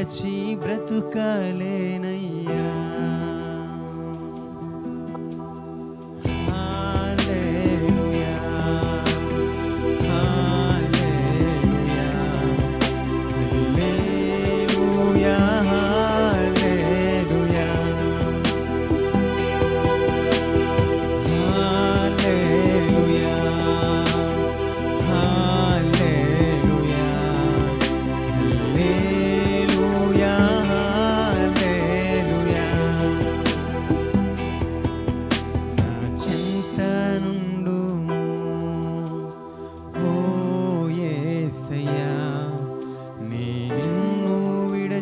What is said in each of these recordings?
నిలచి బ్రతుకాలేనయ్యా.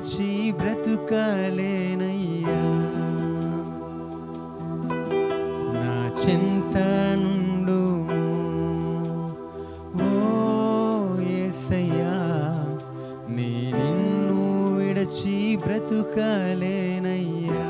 విడిచి బ్రతుకలేనయ్యా. నా చింత నుండు ఓసయ్యా నేను విడచి బ్రతుకలేనయ్యా.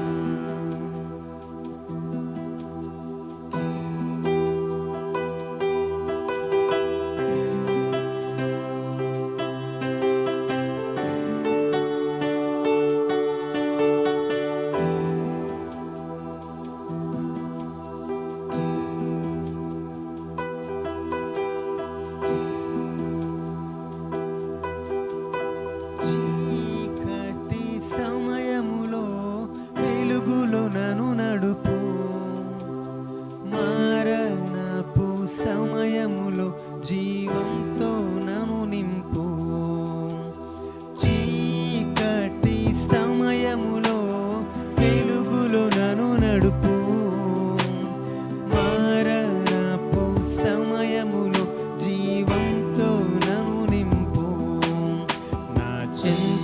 in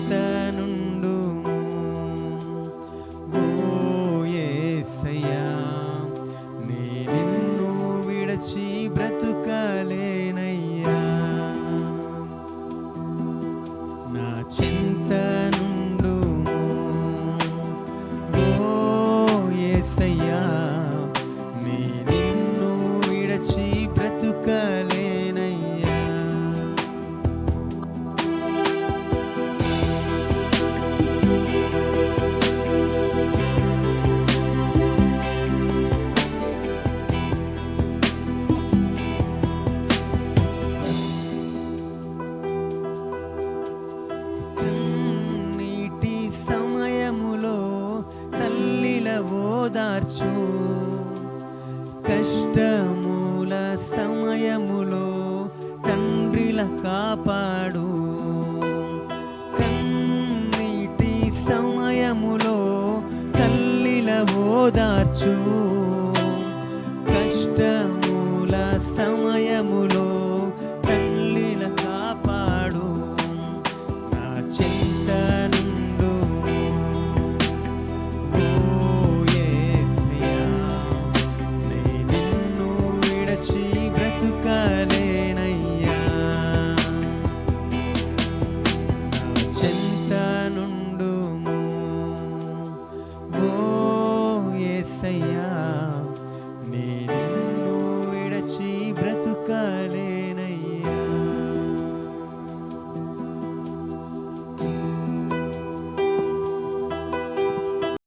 ఓదార్చు. కష్టముల సమయములో తండ్రిల కాపాడు. కన్నీటి సమయములో తల్లిల ఓదార్చు. Senhor.